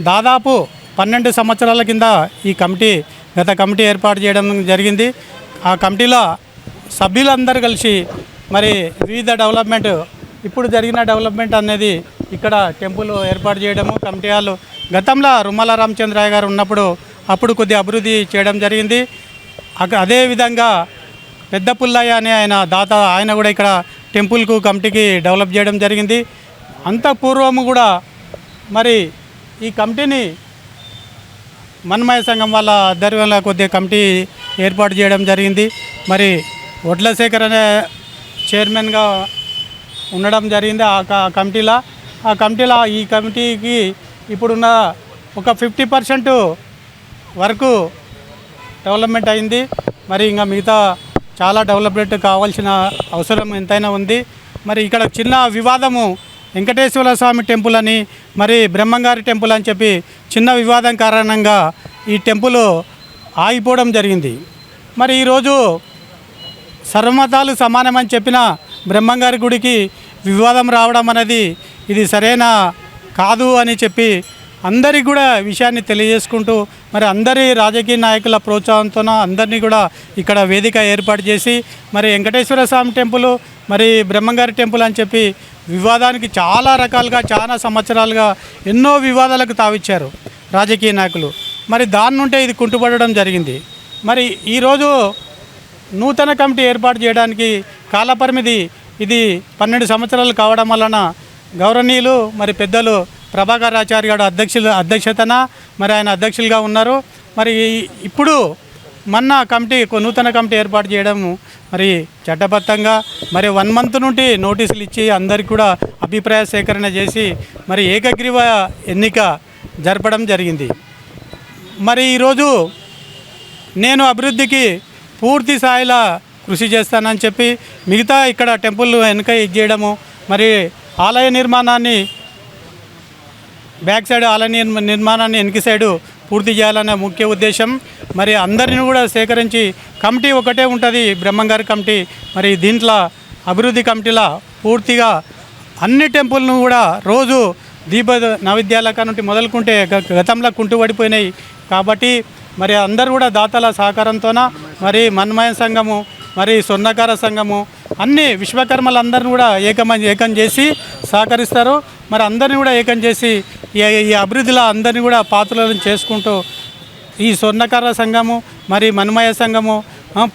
దాదాపు పన్నెండు సంవత్సరాల కింద ఈ కమిటీ గత కమిటీ ఏర్పాటు చేయడం జరిగింది. ఆ కమిటీలో సభ్యులందరూ కలిసి మరి వివిధ డెవలప్మెంట్ ఇప్పుడు జరిగిన డెవలప్మెంట్ అనేది ఇక్కడ టెంపుల్ ఏర్పాటు చేయడము కమిటీ వాళ్ళు గతంలో రుమ్మల రామచంద్రయ్య గారు ఉన్నప్పుడు అప్పుడు కొద్ది అభివృద్ధి చేయడం జరిగింది. అక- అదేవిధంగా పెద్ద పుల్లయ్య అనే ఆయన దాత ఆయన కూడా ఇక్కడ టెంపుల్కు కమిటీకి డెవలప్ చేయడం జరిగింది. అంత పూర్వము కూడా మరి ఈ కమిటీని మన్మయ సంఘం వాళ్ళ ఆధ్వర్యంలో కొద్దిగా కమిటీ ఏర్పాటు చేయడం జరిగింది. మరి వడ్ల శేఖర్ అనే చైర్మన్గా ఉండడం జరిగింది ఆ కమిటీలో. ఆ కమిటీలో ఈ కమిటీకి ఇప్పుడున్న ఒక ఫిఫ్టీ పర్సెంట్ వరకు డెవలప్మెంట్ అయింది. మరి ఇంకా మిగతా చాలా డెవలప్మెంట్ కావాల్సిన అవసరం ఎంతైనా ఉంది. మరి ఇక్కడ చిన్న వివాదము వెంకటేశ్వర స్వామి టెంపుల్ అని మరి బ్రహ్మంగారి టెంపుల్ అని చెప్పి చిన్న వివాదం కారణంగా ఈ టెంపుల్ ఆగిపోవడం జరిగింది. మరి ఈరోజు సర్వమతాలు సమానమని చెప్పిన బ్రహ్మంగారి గుడికి వివాదం రావడం అనేది ఇది సరైన కాదు అని చెప్పి అందరికి కూడా విషయాన్ని తెలియజేసుకుంటూ మరి అందరి రాజకీయ నాయకుల ప్రోత్సాహంతో అందరినీ కూడా ఇక్కడ వేదిక ఏర్పాటు చేసి మరి వెంకటేశ్వర స్వామి టెంపుల్ మరి బ్రహ్మంగారి టెంపుల్ అని చెప్పి వివాదానికి చాలా రకాలుగా చాలా సంవత్సరాలుగా ఎన్నో వివాదాలకు తావిచ్చారు రాజకీయ నాయకులు. మరి దాని నుండే ఇది కుంటుపడడం జరిగింది. మరి ఈరోజు నూతన కమిటీ ఏర్పాటు చేయడానికి కాలపరిమితి ఇది పన్నెండు సంవత్సరాలు కావడం వలన గౌరవనీయులు మరి పెద్దలు ప్రభాకర్ ఆచార్య గారు అధ్యక్షులు అధ్యక్షతన మరి ఆయన అధ్యక్షులుగా ఉన్నారు. మరి ఇప్పుడు మొన్న కమిటీ కొ- నూతన కమిటీ ఏర్పాటు చేయడం మరి చట్టబద్ధంగా మరి వన్ మంత్ నుండి నోటీసులు ఇచ్చి అందరికి కూడా అభిప్రాయ సేకరణ చేసి మరి ఏకగ్రీవ ఎన్నిక జరపడం జరిగింది. మరి ఈరోజు నేను అభివృద్ధికి పూర్తి స్థాయిలో కృషి చేస్తానని చెప్పి మిగతా ఇక్కడ టెంపుల్ వెనుక ఇది చేయడము మరి ఆలయ నిర్మాణాన్ని బ్యాక్ సైడ్ ఆలయ నిర్మాణాన్ని వెనక సైడు పూర్తి చేయాలనే ముఖ్య ఉద్దేశం. మరి అందరిని కూడా సేకరించి కమిటీ ఒకటే ఉంటుంది బ్రహ్మంగారి కమిటీ. మరి దీంట్లో అభివృద్ధి కమిటీలో పూర్తిగా అన్ని టెంపుల్ను కూడా రోజు దీప నైవేద్యాల నుండి మొదలుకుంటే గ- గతంలో కుంటుపడిపోయినాయి కాబట్టి మరి అందరు కూడా దాతల సహకారంతోన మరి మన్మయ సంఘము మరి స్వర్ణకార సంఘము అన్ని విశ్వకర్మలందరిని కూడా ఏకమ ఏకం చేసి సహకరిస్తారు మరి అందరిని కూడా ఏకం చేసి ఈ అభివృద్ధిలో అందరిని కూడా పాత్రలను చేసుకుంటూ ఈ స్వర్ణకార సంఘము మరి మన్మయ సంఘము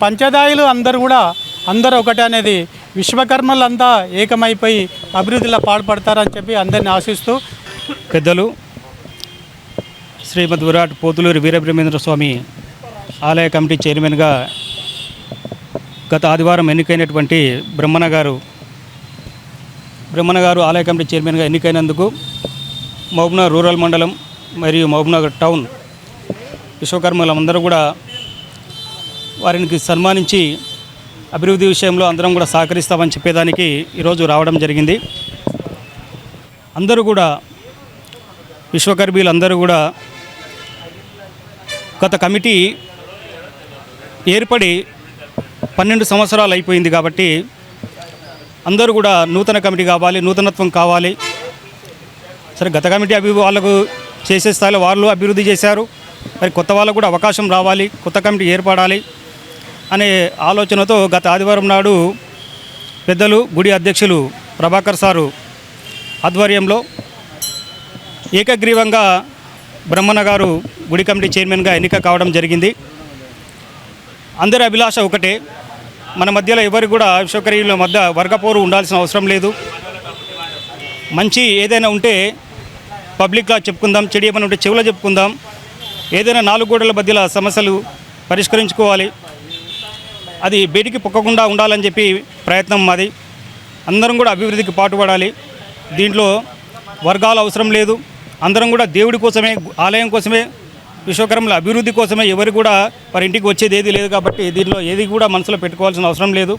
పంచదాయులు అందరూ కూడా అందరూ ఒకటే అనేది విశ్వకర్మలంతా ఏకమైపోయి అభివృద్ధిలో పాల్పడతారని చెప్పి అందరిని ఆశిస్తూ పెద్దలు శ్రీమద్ విరాట్ పోతులూరి వీరబ్రహ్మేంద్ర స్వామి ఆలయ కమిటీ చైర్మన్గా గత ఆదివారం ఎన్నికైనటువంటి బ్రహ్మణ గారు బ్రహ్మణ గారు ఆలయ కమిటీ చైర్మన్గా ఎన్నికైనందుకు మహబూబ్నగర్ రూరల్ మండలం మరియు మహబూబ్నగర్ టౌన్ విశ్వకర్మలందరూ కూడా వారికి సన్మానించి అభివృద్ధి విషయంలో అందరం కూడా సహకరిస్తామని చెప్పేదానికి ఈరోజు రావడం జరిగింది. అందరూ కూడా విశ్వకర్మీలందరూ కూడా గత కమిటీ ఏర్పడి పన్నెండు సంవత్సరాలు అయిపోయింది కాబట్టి అందరూ కూడా నూతన కమిటీ కావాలి నూతనత్వం కావాలి. సరే గత కమిటీ అభి వాళ్ళకు చేసే స్థాయిలో వాళ్ళు అభివృద్ధి చేశారు. మరి కొత్త వాళ్ళకు కూడా అవకాశం రావాలి కొత్త కమిటీ ఏర్పడాలి అనే ఆలోచనతో గత ఆదివారం నాడు పెద్దలు గుడి అధ్యక్షులు ప్రభాకర్ సారు ఆధ్వర్యంలో ఏకగ్రీవంగా బ్రహ్మణ గారు గుడి కమిటీ చైర్మన్గా ఎన్నిక కావడం జరిగింది. అందరి అభిలాష ఒకటే. మన మధ్యలో ఎవరికి కూడా విశ్వకరీయుల మధ్య వర్గపోరు ఉండాల్సిన అవసరం లేదు. మంచి ఏదైనా ఉంటే పబ్లిక్గా చెప్పుకుందాం చెడు ఏమైనా ఉంటే చెవులో చెప్పుకుందాం. ఏదైనా నాలుగు గోడల మధ్యలో సమస్యలు పరిష్కరించుకోవాలి. అది బయటికి పొక్కకుండా ఉండాలని చెప్పి ప్రయత్నం మాది. అందరం కూడా అభివృద్ధికి పాటుపడాలి. దీంట్లో వర్గాలు అవసరం లేదు. అందరం కూడా దేవుడి కోసమే ఆలయం కోసమే విశ్వకర్మల అభివృద్ధి కోసమే ఎవరు కూడా వారి ఇంటికి వచ్చేది ఏది లేదు కాబట్టి దీనిలో ఏది కూడా మనసులో పెట్టుకోవాల్సిన అవసరం లేదు.